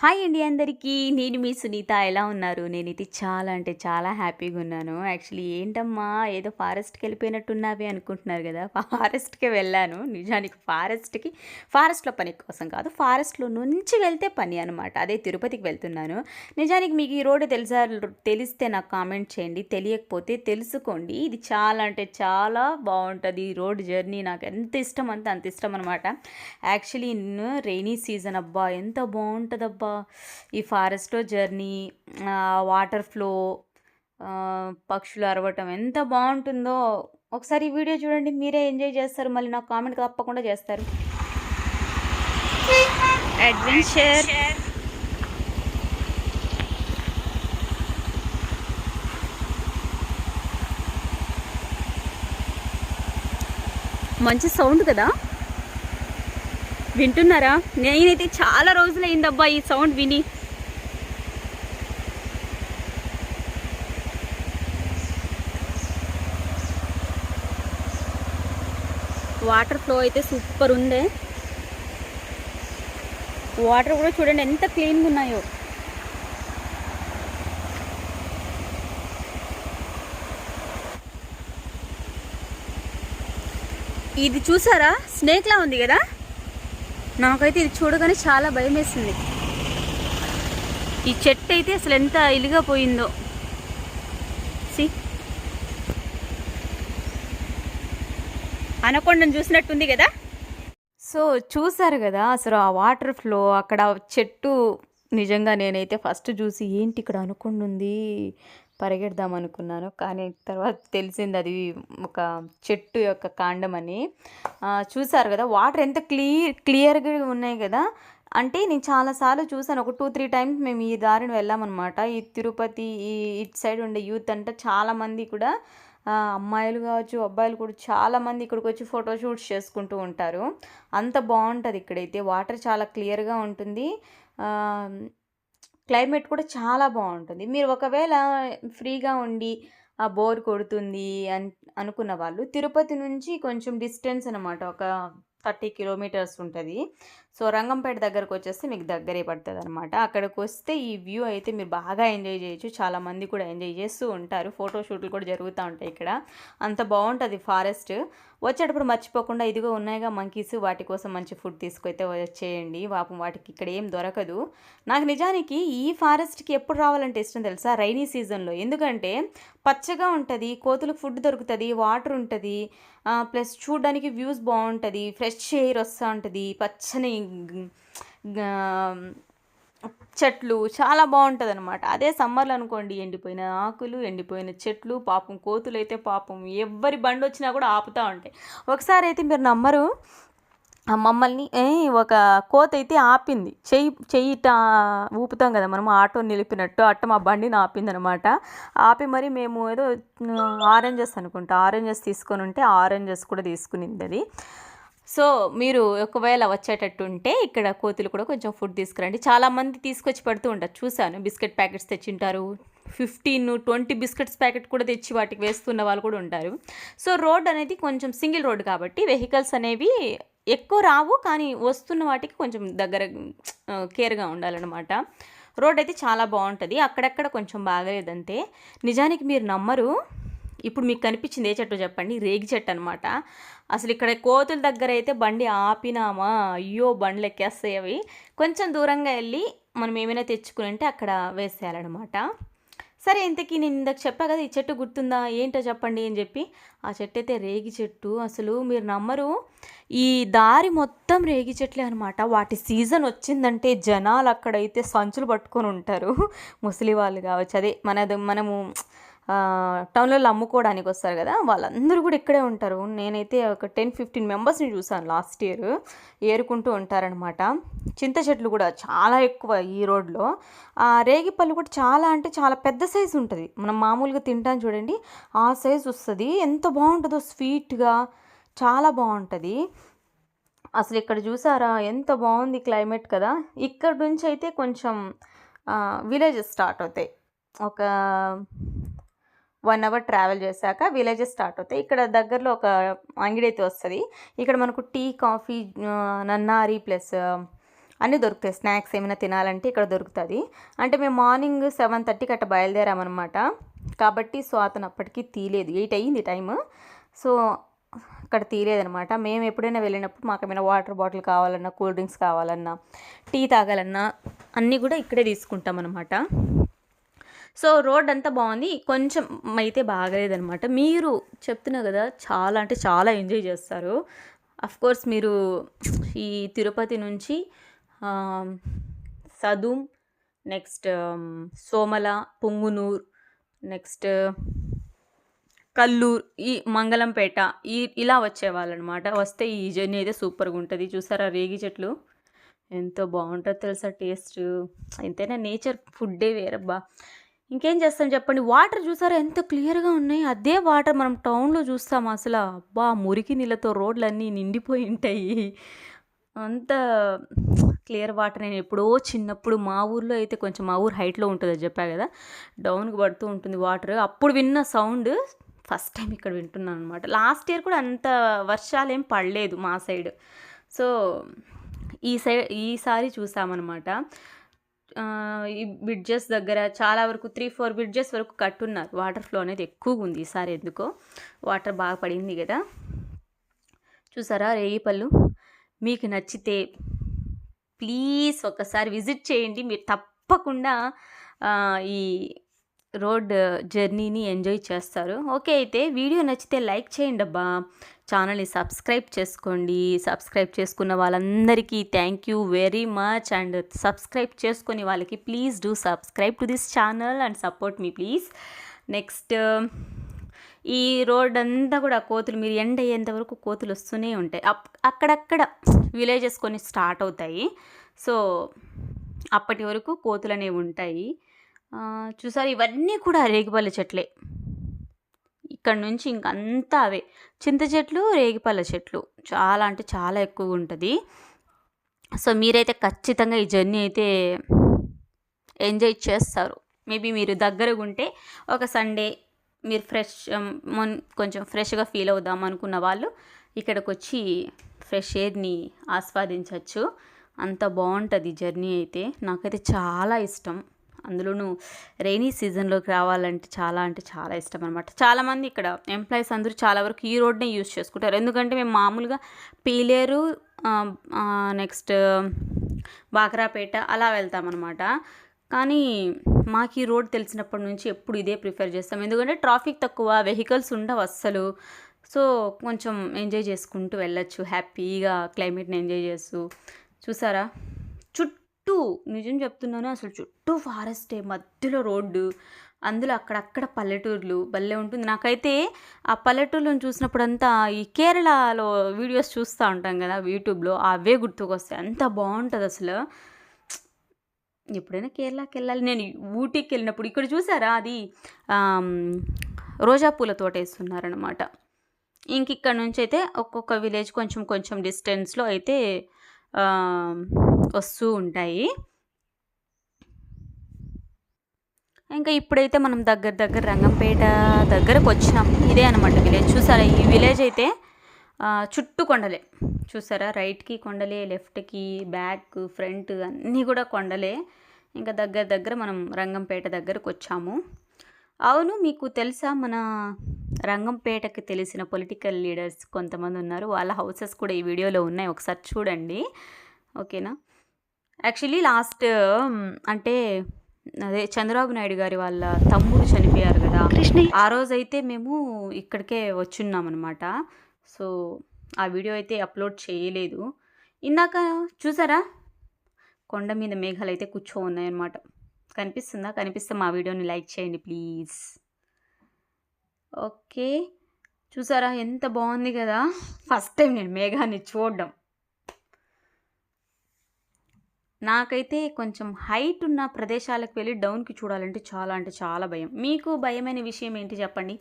Hi అండి అందరికీ. నేను మీ సునీత. ఎలా ఉన్నారు? నేనైతే చాలా అంటే చాలా హ్యాపీగా ఉన్నాను. యాక్చువల్లీ ఏంటమ్మా ఏదో ఫారెస్ట్కి వెళ్ళిపోయినట్టున్నావి అనుకుంటున్నారు కదా. ఫారెస్ట్కి వెళ్ళాను. నిజానికి ఫారెస్ట్కి ఫారెస్ట్లో పని కోసం కాదు ఫారెస్ట్లో నుంచి వెళ్తే పని అనమాట అదే తిరుపతికి వెళ్తున్నాను. నిజానికి మీకు ఈ రోడ్డు తెలుసా? తెలిస్తే నాకు కామెంట్ చేయండి. తెలియకపోతే తెలుసుకోండి. ఇది చాలా అంటే చాలా బాగుంటుంది ఈ రోడ్ జర్నీ. నాకు ఎంత ఇష్టం అంతే అంత ఇష్టం అనమాట యాక్చువల్లీ రెయినీ సీజన్ అబ్బా ఎంత బాగుంటుందబ్బా. ఈ ఫారెస్ట్లో జర్నీ వాటర్ ఫ్లో పక్షులు అరవటం ఎంత బాగుంటుందో. ఒకసారి ఈ వీడియో చూడండి మీరే ఎంజాయ్ చేస్తారు. మళ్ళీ నాకు కామెంట్ తప్పకుండా చేస్తారు. అడ్వెంచర్ మంచి సౌండ్ కదా? వింటున్నారా? నేనైతే చాలా రోజులైందబ్బా ఈ సౌండ్ విని. వాటర్ ఫ్లో అయితే సూపర్ ఉందే. వాటర్ కూడా చూడండి ఎంత క్లీన్గా ఉన్నాయో. ఇది చూసారా? స్నేక్లా ఉంది కదా? నాకైతే ఇది చూడగానే చాలా భయం వేసింది ఈ చెట్టు అయితే అసలు ఎంత ఇలిగా పోయిందో. సి. అనకొండను చూసినట్టుంది కదా? సో చూసారు కదా అసలు ఆ వాటర్ ఫ్లో అక్కడ చెట్టు. నిజంగా నేనైతే ఫస్ట్ చూసి ఏంటి ఇక్కడ అనుకుండా ఉంది? పరిగెడదాం అనుకున్నాను. కానీ తర్వాత తెలిసింది అది ఒక చెట్టు యొక్క కాండం అని. చూసారు కదా వాటర్ ఎంత క్లియర్ క్లియర్గా ఉన్నాయి కదా. అంటే నేను చాలాసార్లు చూసాను ఒక టూ త్రీ టైమ్స్ మేము ఈ దారిని వెళ్ళామన్నమాట. ఈ తిరుపతి ఈ ఇటు సైడ్ ఉండే యూత్ అంటే చాలామంది కూడా అమ్మాయిలు కావచ్చు అబ్బాయిలు కూడా చాలామంది ఇక్కడికి వచ్చి ఫోటో షూట్స్ చేసుకుంటూ ఉంటారు. అంత బాగుంటుంది ఇక్కడైతే. వాటర్ చాలా క్లియర్గా ఉంటుంది. క్లైమేట్ కూడా చాలా బాగుంటుంది. మీరు ఒకవేళ ఫ్రీగా ఉండి ఆ బోర్ కొడుతుంది అని అనుకున్న వాళ్ళు తిరుపతి నుంచి కొంచెం డిస్టెన్స్ అనమాట ఒక థర్టీ కిలోమీటర్స్ ఉంటుంది. సో రంగంపేట దగ్గరకు వచ్చేస్తే మీకు దగ్గరే పడుతుంది అనమాట అక్కడికి వస్తే ఈ వ్యూ అయితే మీరు బాగా ఎంజాయ్ చేయొచ్చు. చాలామంది కూడా ఎంజాయ్ చేస్తూ ఉంటారు. ఫోటో షూట్లు కూడా జరుగుతూ ఉంటాయి ఇక్కడ. అంత బాగుంటుంది ఫారెస్ట్. వచ్చేటప్పుడు మర్చిపోకుండా ఇదిగో ఉన్నాయిగా మంకీస్. వాటి కోసం మంచి ఫుడ్ తీసుకొయితే వచ్చేయండి. పాపం వాటికి ఇక్కడ ఏం దొరకదు. నాకు నిజానికి ఈ ఫారెస్ట్కి ఎప్పుడు రావాలంటే ఇష్టం తెలుసా? రైనీ సీజన్లో. ఎందుకంటే పచ్చగా ఉంటుంది కోతులకు ఫుడ్ దొరుకుతుంది వాటర్ ఉంటుంది. ప్లస్ చూడడానికి వ్యూస్ బాగుంటుంది ఫ్రెష్ ఎయిర్ వస్తూ ఉంటుంది పచ్చని చెట్లు చాలా బాగుంటుంది అనమాట అదే సమ్మర్లో అనుకోండి ఎండిపోయిన ఆకులు ఎండిపోయిన చెట్లు పాపం కోతులు అయితే పాపం ఎవ్వరి బండి వచ్చినా కూడా ఆపుతూ ఉంటాయి. ఒకసారి అయితే మీరు నమ్మరు మమ్మల్ని ఒక కోత అయితే ఆపింది. చెయ్యి చెయ్యి ఊపుతాం కదా మనం ఆటో నిలిపినట్టు అట్ట మా బండిని ఆపింది అనమాట ఆపి మరి మేము ఏదో ఆరెంజెస్ అనుకుంటా ఆరెంజెస్ తీసుకొని ఉంటే ఆరెంజెస్ కూడా తీసుకునింది అది. సో మీరు ఒకవేళ వచ్చేటట్టు ఉంటే ఇక్కడ కోతులు కూడా కొంచెం ఫుడ్ తీసుకురండి. చాలామంది తీసుకొచ్చి పెడుతూ ఉంటారు. చూశాను బిస్కెట్ ప్యాకెట్స్ తెచ్చింటారు. ఫిఫ్టీన్ ట్వంటీ బిస్కెట్స్ ప్యాకెట్ కూడా తెచ్చి వాటికి వేస్తున్న వాళ్ళు కూడా ఉంటారు. సో రోడ్ అనేది కొంచెం సింగిల్ రోడ్ కాబట్టి వెహికల్స్ అనేవి ఎక్కువ రావు కానీ వస్తున్న వాటికి కొంచెం దగ్గర కేర్గా ఉండాలన్నమాట. రోడ్ అయితే చాలా బాగుంటుంది. అక్కడక్కడ కొంచెం బాగలేదంతే. నిజానికి మీరు నమ్మరు. ఇప్పుడు మీకు కనిపించింది ఏ చెట్టు చెప్పండి? రేగి చెట్టు అనమాట అసలు ఇక్కడ కోతుల దగ్గర అయితే బండి ఆపినామా? అయ్యో బండ్లు ఎక్కేస్తాయి అవి. కొంచెం దూరంగా వెళ్ళి మనం ఏమైనా తెచ్చుకుని ఉంటే అక్కడ వేసేయాలన్నమాట. సరే ఇంతకీ నేను ఇందాక చెప్పా కదా ఈ చెట్టు గుర్తుందా? ఏంటో చెప్పండి అని చెప్పి. ఆ చెట్టు అయితే రేగి చెట్టు. అసలు మీరు నమ్మరు. ఈ దారి మొత్తం రేగి చెట్లే అనమాట వాటి సీజన్ వచ్చిందంటే జనాలు అక్కడైతే సంచులు పట్టుకొని ఉంటారు. ముసలి వాళ్ళు కావచ్చు. అదే మనది మనము టౌన్లలో అమ్ముకోవడానికి వస్తారు కదా వాళ్ళందరూ కూడా ఇక్కడే ఉంటారు. నేనైతే ఒక టెన్ ఫిఫ్టీన్ మెంబర్స్ని చూసాను లాస్ట్ ఇయర్ ఏరుకుంటూ ఉంటారనమాట చింత చెట్లు కూడా చాలా ఎక్కువ ఈ రోడ్లో. ఆ రేగిపళ్ళు కూడా చాలా అంటే చాలా పెద్ద సైజు ఉంటుంది. మనం మామూలుగా తింటాం చూడండి ఆ సైజు వస్తుంది. ఎంత బాగుంటుందో స్వీట్గా చాలా బాగుంటుంది. అసలు ఇక్కడ చూసారా ఎంత బాగుంది క్లైమేట్ కదా. ఇక్కడ నుంచి అయితే కొంచెం విలేజెస్ స్టార్ట్ అవుతాయి. ఒక వన్ అవర్ ట్రావెల్ చేశాక విలేజెస్ స్టార్ట్ అవుతాయి. ఇక్కడ దగ్గరలో ఒక అంగడి అయితే వస్తుంది. ఇక్కడ మనకు టీ కాఫీ నన్నారి ప్లస్ అన్నీ దొరుకుతాయి. స్నాక్స్ ఏమైనా తినాలంటే ఇక్కడ దొరుకుతుంది. అంటే మేము మార్నింగ్ సెవెన్ థర్టీకి అట్లా బయలుదేరామన్నమాట. కాబట్టి సో అతను అప్పటికి తీయలేదు ఎయిట్ అయ్యింది టైము. సో అక్కడ తీయలేదనమాట మేము ఎప్పుడైనా వెళ్ళినప్పుడు మాకు ఏమైనా వాటర్ బాటిల్ కావాలన్నా కూల్ డ్రింక్స్ కావాలన్నా టీ తాగాలన్నా అన్నీ కూడా ఇక్కడే తీసుకుంటాం అనమాట సో రోడ్ అంతా బాగుంది. కొంచెం అయితే బాగలేదనమాట మీరు చెప్తున్నా కదా చాలా అంటే చాలా ఎంజాయ్ చేస్తారు. అఫ్ కోర్స్ మీరు ఈ తిరుపతి నుంచి సదుం నెక్స్ట్ సోమల పుంగునూర్ నెక్స్ట్ కల్లూరు ఈ మంగళంపేట ఈ ఇలా వచ్చేవాళ్ళనమాట వస్తే ఈ జర్నీ అయితే సూపర్గా ఉంటుంది. చూసారా రేగి చెట్లు? ఎంతో బాగుంటుంది తెలుసా టేస్ట్. ఎంతైనా నేచర్ ఫుడ్డే వేరబ్బా. ఇంకేం చేస్తాం చెప్పండి? వాటర్ చూసారా ఎంత క్లియర్గా ఉన్నాయి? అదే వాటర్ మనం టౌన్లో చూస్తాం అసలు. అబ్బా! మురికి నీళ్ళతో రోడ్లన్నీ నిండిపోయి ఉంటాయి. అంత క్లియర్ వాటర్. నేను ఎప్పుడో చిన్నప్పుడు మా ఊర్లో అయితే కొంచెం మా ఊరు హైట్లో ఉంటుంది అది చెప్పా కదా? డౌన్కి పడుతూ ఉంటుంది వాటర్. అప్పుడు విన్న సౌండ్ ఫస్ట్ టైం ఇక్కడ వింటున్నాను అనమాట లాస్ట్ ఇయర్ కూడా అంత వర్షాలు ఏం పడలేదు మా సైడ్. సో ఈ సైడ్ ఈసారి చూసామన్నమాట. ఈ బ్రిడ్జెస్ దగ్గర చాలా వరకు త్రీ ఫోర్ బ్రిడ్జెస్ వరకు కట్టున్నారు. వాటర్ ఫ్లో అనేది ఎక్కువగా ఉంది ఈసారి ఎందుకో. వాటర్ బాగా పడింది కదా. చూసారా రేగిపళ్ళు మీకు నచ్చితే ప్లీజ్ ఒకసారి విజిట్ చేయండి. మీరు తప్పకుండా ఈ రోడ్ జర్నీని ఎంజాయ్ చేస్తారు. ఓకే అయితే వీడియో నచ్చితే లైక్ చేయండి అబ్బా. ఛానల్ని సబ్స్క్రైబ్ చేసుకోండి. సబ్స్క్రైబ్ చేసుకున్న వాళ్ళందరికీ thank you very much. And subscribe చేసుకుని వాళ్ళకి please do subscribe to this channel and support me please. Next ఈ రోడ్ అంతా కూడా కోతులు మీరు ఎండ అయ్యేంత వరకు కోతులు వస్తూనే ఉంటాయి. అప్- అక్కడక్కడ విలేజెస్ కొన్ని స్టార్ట్ అవుతాయి. సో అప్పటి వరకు కోతులు అనేవి ఉంటాయి. చూసారు? ఇవన్నీ కూడా రేగిపళ్ళ చెట్లే. ఇక్కడ నుంచి ఇంకంతా అవే. చింత చెట్లు రేగిపళ్ళ చెట్లు. చాలా అంటే చాలా ఎక్కువ ఉంటుంది. సో మీరైతే ఖచ్చితంగా ఈ జర్నీ అయితే ఎంజాయ్ చేస్తారు. మేబీ మీరు దగ్గరగా ఉంటే ఒక సండే మీరు ఫ్రెష్ మొన్ కొంచెం ఫ్రెష్గా ఫీల్ అవుదాం అనుకున్న వాళ్ళు ఇక్కడికి వచ్చి ఫ్రెష్ ఎయిర్ని ఆస్వాదించవచ్చు అంత బాగుంటుంది జర్నీ అయితే. నాకైతే చాలా ఇష్టం. అందులోనూ రైనీ సీజన్లోకి రావాలంటే చాలా అంటే చాలా ఇష్టం అనమాట చాలామంది ఇక్కడ ఎంప్లాయీస్ అందరూ చాలా వరకు ఈ రోడ్నే యూజ్ చేసుకుంటారు. ఎందుకంటే మేము మామూలుగా పీలేరు నెక్స్ట్ బాక్రాపేట అలా వెళ్తామన్నమాట కానీ మాకు ఈ రోడ్ తెలిసినప్పటి నుంచి ఎప్పుడు ఇదే ప్రిఫర్ చేస్తాం. ఎందుకంటే ట్రాఫిక్ తక్కువ వెహికల్స్ ఉండవు అస్సలు. సో కొంచెం ఎంజాయ్ చేసుకుంటూ వెళ్ళొచ్చు. హ్యాపీగా క్లైమేట్ని ఎంజాయ్ చేస్తూ. చూసారా? చుట్టూ నిజం చెప్తున్నాను అసలు చుట్టూ ఫారెస్టే మధ్యలో రోడ్డు అందులో అక్కడక్కడ పల్లెటూర్లు భలే ఉంటుంది. నాకైతే ఆ పల్లెటూర్లను చూసినప్పుడంతా ఈ కేరళలో వీడియోస్ చూస్తూ ఉంటాం కదా యూట్యూబ్లో అవే గుర్తుకొస్తాయి. అంత బాగుంటుంది అసలు. ఎప్పుడైనా కేరళకి వెళ్ళాలి. నేను ఊటీకి వెళ్ళినప్పుడు ఇక్కడ చూసారా? అది రోజా పూల తోట వేస్తున్నారనమాట ఇంక ఇక్కడ నుంచి అయితే ఒక్కొక్క విలేజ్ కొంచెం కొంచెం డిస్టెన్స్లో అయితే వస్తూ ఉంటాయి. ఇంకా ఇప్పుడైతే మనం దగ్గర దగ్గర రంగంపేట దగ్గరకు వచ్చినాం. ఇదే అనమాట విలేజ్ చూసారా? ఈ విలేజ్ అయితే చుట్టూ కొండలే. చూసారా? రైట్కి కొండలే లెఫ్ట్కి బ్యాక్ ఫ్రంట్ అన్నీ కూడా కొండలే. ఇంకా దగ్గర దగ్గర మనం రంగంపేట దగ్గరకు వచ్చాము. అవును మీకు తెలుసా? మన రంగంపేటకి తెలిసిన పొలిటికల్ లీడర్స్ కొంతమంది ఉన్నారు. వాళ్ళ హౌసెస్ కూడా ఈ వీడియోలో ఉన్నాయి. ఒకసారి చూడండి. ఓకేనా? యాక్చువల్లీ లాస్ట్ అంటే అదే చంద్రబాబు నాయుడు గారి వాళ్ళ తమ్ముడు చనిపోయారు కదా. ఆ రోజైతే మేము ఇక్కడికే వచ్చున్నాం అనమాట సో ఆ వీడియో అయితే అప్లోడ్ చేయలేదు. ఇందాక చూసారా? కొండ మీద మేఘాలు అయితే కూర్చో ఉన్నాయన్నమాట. కనిపిస్తుందా? కనిపిస్తే మా వీడియోని లైక్ చేయండి ప్లీజ్. ఓకే. చూసారా? ఎంత బాగుంది కదా? ఫస్ట్ టైం నేను మేఘాన్ని చూడడం. నాకైతే కొంచెం హైట్ ఉన్న ప్రదేశాలకు వెళ్ళి డౌన్కి చూడాలంటే చాలా అంటే చాలా భయం. మీకు భయమైన విషయం ఏంటి చెప్పండి?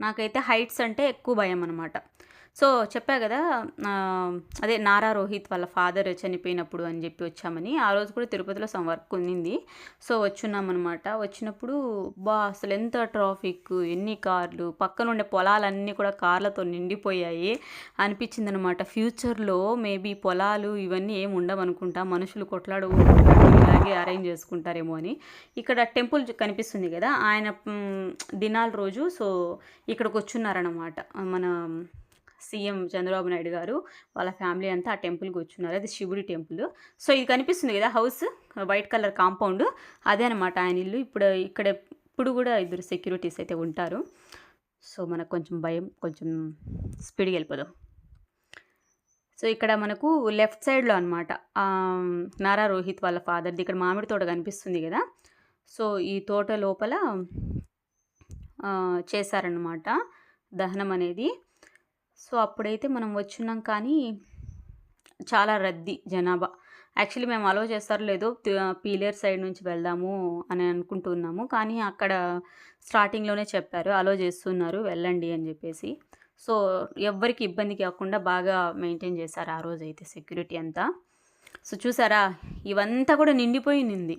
నాకైతే హైట్స్ అంటే ఎక్కువ భయం అనమాట సో చెప్పా కదా అదే నారా రోహిత్ వాళ్ళ ఫాదర్ చనిపోయినప్పుడు అని చెప్పి వచ్చామని ఆ రోజు కూడా తిరుపతిలో సమ్ వర్క్ ఉన్నింది. సో వచ్చున్నామన్నమాట. వచ్చినప్పుడు బా అసలు ఎంత ట్రాఫిక్ ఎన్ని కార్లు పక్కన ఉండే పొలాలన్నీ కూడా కార్లతో నిండిపోయాయి అనిపించింది అనమాట ఫ్యూచర్లో మేబీ పొలాలు ఇవన్నీ ఏమి ఉండవనుకుంటా మనుషులు కొట్లాడు ఇలాగే అరేంజ్ చేసుకుంటారేమో అని. ఇక్కడ టెంపుల్ కనిపిస్తుంది కదా ఆయన దినాల రోజు సో ఇక్కడికి వచ్చున్నారనమాట మన సీఎం చంద్రబాబు నాయుడు గారు వాళ్ళ ఫ్యామిలీ అంతా ఆ టెంపుల్కి వచ్చున్నారు అది శివుడి టెంపుల్. సో ఇది కనిపిస్తుంది కదా హౌస్? White colour compound. అదే అనమాట ఆయన ఇల్లు. ఇప్పుడు ఇక్కడ ఇప్పుడు కూడా ఇద్దరు సెక్యూరిటీస్ అయితే ఉంటారు. సో మనకు కొంచెం భయం కొంచెం స్పీడ్గా వెళ్ళిపోదాం. సో ఇక్కడ మనకు లెఫ్ట్ సైడ్లో అనమాట నారా రోహిత్ వాళ్ళ ఫాదర్ది. ఇక్కడ మామిడి తోట కనిపిస్తుంది కదా. సో ఈ తోట లోపల చేశారనమాట దహనం అనేది. సో అప్పుడైతే మనం వచ్చున్నాం కానీ చాలా రద్దీ జనాభా. యాక్చువల్లీ మేము అలో చేస్తారు లేదో పీలేర్ సైడ్ నుంచి వెళ్దాము అని అనుకుంటున్నాము. కానీ అక్కడ స్టార్టింగ్లోనే చెప్పారు అలో చేస్తున్నారు వెళ్ళండి అని చెప్పేసి. సో ఎవ్వరికి ఇబ్బంది కాకుండా బాగా మెయింటైన్ చేశారు ఆ రోజు అయితే సెక్యూరిటీ అంతా. సో చూసారా ఇవంతా కూడా నిండిపోయింది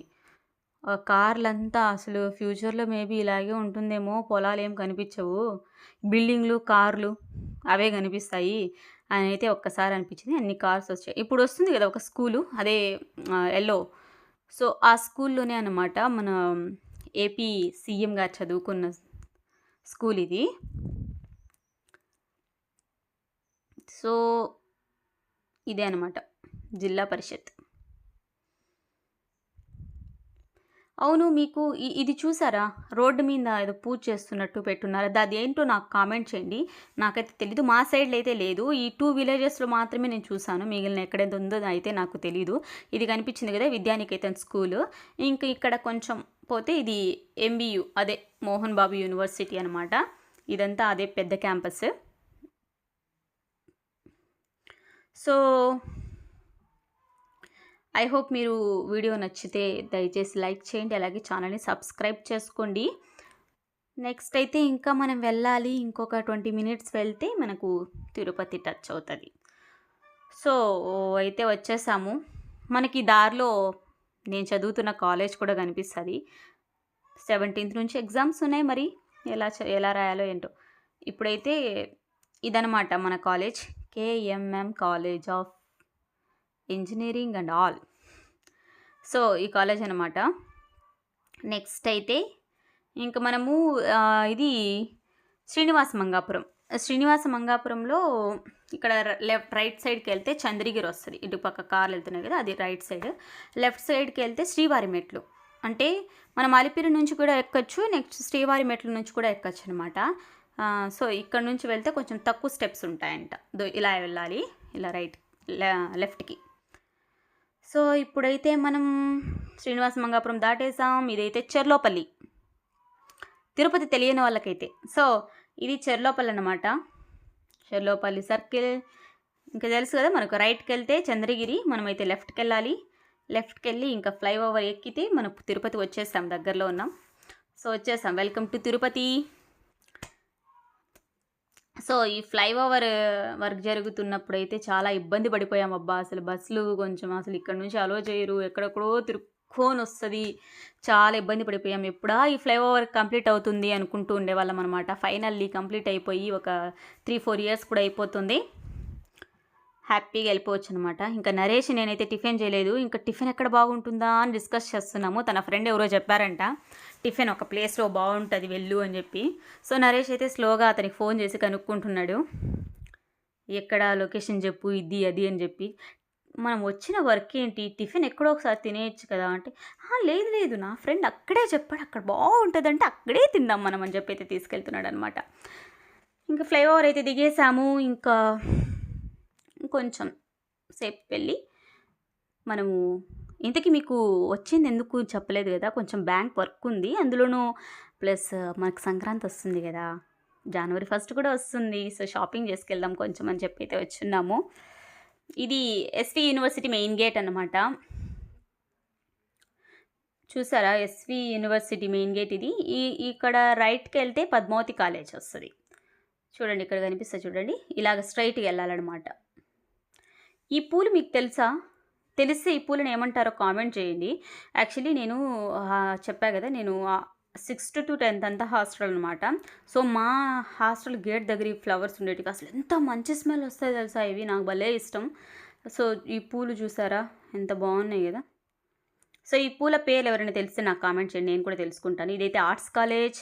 కార్లంతా అసలు ఫ్యూచర్లో మేబీ ఇలాగే ఉంటుందేమో పొలాలు ఏం కనిపించవు. బిల్డింగ్లు కార్లు అవే కనిపిస్తాయి అని అయితే ఒక్కసారి అనిపించింది. అన్ని కార్స్ వచ్చాయి. ఇప్పుడు వస్తుంది కదా ఒక స్కూలు అదే ఎల్లో. సో ఆ స్కూల్లోనే అనమాట మన ఏపీ సీఎం గారు చదువుకున్న స్కూల్ ఇది. సో ఇదే అనమాట జిల్లా పరిషత్. అవును మీకు ఇది చూసారా? రోడ్డు మీద ఏదో పూజ చేస్తున్నట్టు పెట్టున్నారు. అది ఏంటో నాకు కామెంట్ చేయండి. నాకైతే తెలీదు. మా సైడ్లో అయితే లేదు. ఈ టూ విలేజెస్లో మాత్రమే నేను చూసాను మిగిలిన ఎక్కడైతే ఉందో అయితే నాకు తెలీదు. ఇది కనిపించింది కదా విద్యానికేతన్ స్కూల్. ఇంక ఇక్కడ కొంచెం పోతే ఇది ఎంబీయు అదే మోహన్ బాబు యూనివర్సిటీ అనమాట ఇదంతా అదే పెద్ద క్యాంపస్. సో ఐ హోప్ మీరు వీడియో నచ్చితే దయచేసి లైక్ చేయండి అలాగే ఛానల్ని సబ్స్క్రైబ్ చేసుకోండి. నెక్స్ట్ అయితే ఇంకా మనం వెళ్ళాలి. ఇంకొక ట్వంటీ మినిట్స్ వెళ్తే మనకు తిరుపతి టచ్ అవుతుంది. సో అయితే వచ్చేసాము. మనకి దారిలో నేను చదువుతున్న కాలేజ్ కూడా కనిపిస్తుంది. సెవెంటీన్త్ నుంచి ఎగ్జామ్స్ ఉన్నాయి మరి. ఎలా చ- ఎలా రాయాలో ఏంటో. ఇప్పుడైతే ఇదనమాట మన college. KMM college of engineering and all so ఈ కాలేజ్ అనమాట నెక్స్ట్ అయితే ఇంకా మనము ఇది శ్రీనివాస మంగాపురం. శ్రీనివాస మంగాపురంలో ఇక్కడ లెఫ్ట్ రైట్ సైడ్కి వెళ్తే చంద్రగిరి వస్తుంది. ఇటు పక్క కార్లు వెళ్తున్నాయి కదా అది రైట్ సైడ్ లెఫ్ట్ సైడ్కి వెళ్తే శ్రీవారి మెట్లు. అంటే మనం అలిపిరి నుంచి కూడా ఎక్కొచ్చు నెక్స్ట్ శ్రీవారి మెట్ల నుంచి కూడా ఎక్కొచ్చు అనమాట సో ఇక్కడ నుంచి వెళ్తే కొంచెం తక్కువ స్టెప్స్ ఉంటాయంట. దో ఇలా వెళ్ళాలి. ఇలా రైట్ లెఫ్ట్కి సో ఇప్పుడైతే మనం శ్రీనివాస మంగాపురం దాటేసాం ఇదైతే చెర్లోపల్లి. తిరుపతి తెలియని వాళ్ళకైతే. సో ఇది చెర్లోపల్లి అనమాట చెర్లోపల్లి సర్కిల్. ఇంకా తెలుసు కదా మనకు రైట్కి వెళ్తే చంద్రగిరి మనమైతే లెఫ్ట్కి వెళ్ళాలి లెఫ్ట్కి వెళ్ళి ఇంకా ఫ్లైఓవర్ ఎక్కితే మనం తిరుపతి వచ్చేస్తాం దగ్గరలో ఉన్నాం. సో వచ్చేసాం వెల్కమ్ టు తిరుపతి. సో ఈ ఫ్లైఓవర్ వర్క్ జరుగుతున్నప్పుడు అయితే చాలా ఇబ్బంది పడిపోయాం. అబ్బా! అసలు బస్సులు కొంచెం అసలు ఇక్కడ నుంచి అలో చేయరు. ఎక్కడెక్కడో తిరుక్కొని వస్తుంది చాలా ఇబ్బంది పడిపోయాం. ఎప్పుడా ఈ ఫ్లైఓవర్ కంప్లీట్ అవుతుంది అనుకుంటూ ఉండేవాళ్ళం అనమాట ఫైనల్లీ కంప్లీట్ అయిపోయి ఒక త్రీ ఫోర్ ఇయర్స్ కూడా అయిపోతుంది. హ్యాపీగా వెళ్ళిపోవచ్చు అనమాట ఇంకా నరేష్ నేనైతే టిఫిన్ చేయలేదు. ఇంకా టిఫిన్ ఎక్కడ బాగుంటుందా అని డిస్కస్ చేస్తున్నాము. తన ఫ్రెండ్ ఎవరో చెప్పారంట. టిఫిన్ ఒక ప్లేస్లో బాగుంటుంది వెళ్ళు అని చెప్పి. సో నరేష్ అయితే స్లోగా అతనికి ఫోన్ చేసి కనుక్కుంటున్నాడు. ఎక్కడ లొకేషన్ చెప్పు ఇది అది అని చెప్పి. మనం వచ్చిన వర్క్ ఏంటి? టిఫిన్ ఎక్కడో ఒకసారి తినేయచ్చు కదా అంటే లేదు లేదు. నా ఫ్రెండ్ అక్కడే చెప్పాడు. అక్కడ బాగుంటుందంటే అక్కడే తిందాం మనం అని చెప్పి అయితే తీసుకెళ్తున్నాడు అనమాట ఇంకా ఫ్లైఓవర్ అయితే దిగేసాము. ఇంకా కొంచెం సేపు వెళ్ళి మనము ఇంతకీ మీకు వచ్చింది ఎందుకు చెప్పలేదు కదా కొంచెం బ్యాంక్ వర్క్ ఉంది అందులోనూ ప్లస్ మనకు సంక్రాంతి వస్తుంది కదా జనవరి ఫస్ట్ కూడా వస్తుంది సో షాపింగ్ చేసుకెళ్దాం కొంచెం అని చెప్పి అయితే వచ్చున్నాము. ఇది ఎస్వి యూనివర్సిటీ మెయిన్ గేట్ అనమాట చూసారా ఎస్వి యూనివర్సిటీ మెయిన్ గేట్ ఇది. ఈ ఇక్కడ రైట్కి వెళ్తే పద్మావతి కాలేజ్ వస్తుంది. చూడండి ఇక్కడ కనిపిస్తుంది చూడండి ఇలాగ స్ట్రైట్గా వెళ్ళాలన్నమాట. ఈ పూలు మీకు తెలుసా? తెలిస్తే ఈ పూలను ఏమంటారో కామెంట్ చేయండి. యాక్చువల్లీ నేను చెప్పా కదా నేను సిక్స్త్ టు టెన్త్ అంతా హాస్టల్ అనమాట సో మా హాస్టల్ గేట్ దగ్గర ఈ ఫ్లవర్స్ ఉండేటివి. అసలు ఎంత మంచి స్మెల్ వస్తాయి తెలుసా? ఇవి నాకు భలే ఇష్టం. సో ఈ పూలు చూసారా? ఎంత బాగున్నాయి కదా? సో ఈ పూల పేర్లు ఎవరైనా తెలిస్తే నాకు కామెంట్ చేయండి. నేను కూడా తెలుసుకుంటాను. ఇదైతే ఆర్ట్స్ కాలేజ్.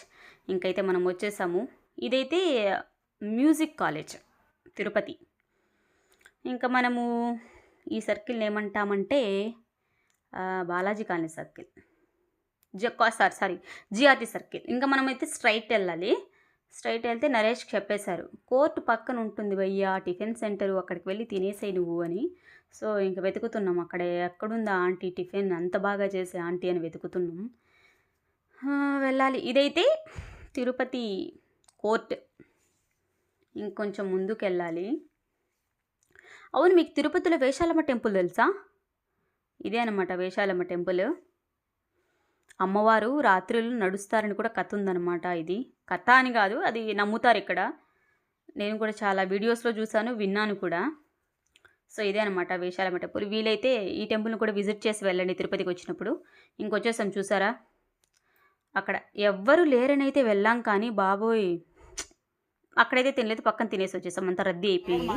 ఇంకైతే మనం వచ్చేసాము. ఇదైతే మ్యూజిక్ కాలేజ్. తిరుపతి. ఇంకా మనము ఈ సర్కిల్ని ఏమంటామంటే Balaji colony circle. G sorry sorry GRT circle. ఇంకా మనమైతే స్ట్రైట్ వెళ్ళాలి. స్ట్రైట్ వెళ్తే నరేష్ చెప్పేశారు కోర్టు పక్కన ఉంటుంది భయ్యా టిఫిన్ సెంటర్ అక్కడికి వెళ్ళి తినేసేయి నువ్వు అని. సో ఇంకా వెతుకుతున్నాం అక్కడ ఎక్కడుందా ఆంటీ టిఫిన్? అంత బాగా చేసే ఆంటీ అని వెతుకుతున్నాం. వెళ్ళాలి. ఇదైతే తిరుపతి కోర్ట్. ఇంకొంచెం ముందుకు వెళ్ళాలి అవును మీకు తిరుపతిలో వేషాలమ్మ టెంపుల్ తెలుసా? ఇదే అనమాట వేషాలమ్మ టెంపుల్. అమ్మవారు రాత్రులు నడుస్తారని కూడా కథ ఉందన్నమాట ఇది. కథ అని కాదు అది నమ్ముతారు ఇక్కడ. నేను కూడా చాలా వీడియోస్లో చూశాను విన్నాను కూడా. సో ఇదే అనమాట వేషాలమ్మ టెంపుల్. వీలైతే ఈ టెంపుల్ని కూడా విజిట్ చేసి వెళ్ళండి తిరుపతికి వచ్చినప్పుడు. ఇంకొచ్చేసాం చూసారా? అక్కడ ఎవ్వరు లేరని అయితే వెళ్ళాం కానీ బాబోయ్! అక్కడైతే తినలేదు పక్కన తినేసి వచ్చేసాం అంత రద్దీ అయిపోయింది.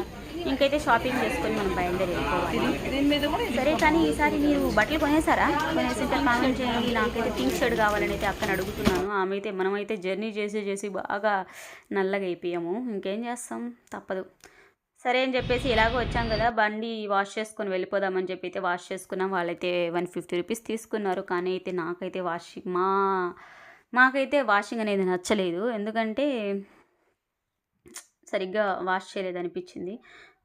ఇంకైతే షాపింగ్ చేసుకొని మనం బయలుదేరి వెళ్ళిపోవాలి సరే కానీ ఈసారి మీరు బట్టలు కొనేసారా కొనేసి కామెంట్ చేయండి నాకైతే పింక్ షర్ట్ కావాలని అయితే అక్కని అడుగుతున్నాను. ఆమె అయితే మనమైతే జర్నీ చేసి చేసి బాగా నల్లగా అయిపోయాము. ఇంకేం చేస్తాం? తప్పదు. సరే అని చెప్పేసి ఇలాగో వచ్చాం కదా బండి వాష్ చేసుకొని వెళ్ళిపోదామని చెప్పి అయితే వాష్ చేసుకున్నాం. వాళ్ళైతే వన్ ఫిఫ్టీ రూపీస్ తీసుకున్నారు. కానీ అయితే నాకైతే వాషింగ్ మా మాకైతే వాషింగ్ అనేది నచ్చలేదు. ఎందుకంటే సరిగ్గా వాష్ చేయలేదు అనిపించింది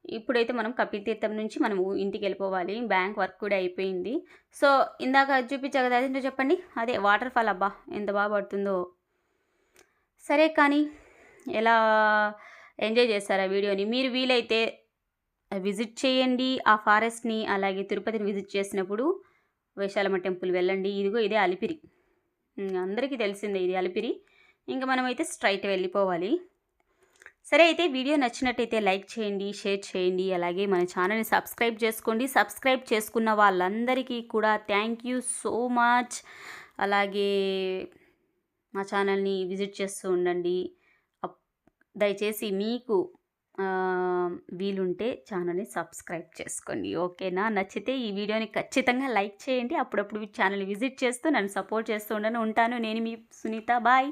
ఇప్పుడైతే మనం కపితీర్థం నుంచి మనము ఇంటికి వెళ్ళిపోవాలి. బ్యాంక్ వర్క్ కూడా అయిపోయింది. సో ఇందాక అది చూపించా కదా అదేంటో చెప్పండి? అదే వాటర్ ఫాల్ అబ్బా ఎంత బాగా పడుతుందో. సరే కానీ ఎలా ఎంజాయ్ చేస్తారు ఆ వీడియోని? మీరు వీలైతే విజిట్ చేయండి ఆ ఫారెస్ట్ని అలాగే తిరుపతిని విజిట్ చేసినప్పుడు వైశాలమ్మ టెంపుల్ వెళ్ళండి. ఇదిగో ఇదే అలిపిరి. అందరికీ తెలిసిందే ఇది అలిపిరి. ఇంకా మనమైతే స్ట్రైట్ వెళ్ళిపోవాలి. సరే అయితే వీడియో నచ్చినట్టయితే లైక్ చేయండి షేర్ చేయండి అలాగే మన ఛానల్ని సబ్స్క్రైబ్ చేసుకోండి. సబ్స్క్రైబ్ చేసుకున్న వాళ్ళందరికీ కూడా థ్యాంక్ యూ సో మచ్. అలాగే మా ఛానల్ని విజిట్ చేస్తూ ఉండండి. అప్- దయచేసి మీకు వీలుంటే ఛానల్ని సబ్స్క్రైబ్ చేసుకోండి. ఓకేనా? నచ్చితే ఈ వీడియోని ఖచ్చితంగా లైక్ చేయండి. అప్పుడప్పుడు ఛానల్ని విజిట్ చేస్తూ నన్ను సపోర్ట్ చేస్తూ ఉండను ఉంటాను. నేను మీ సునీత. బాయ్.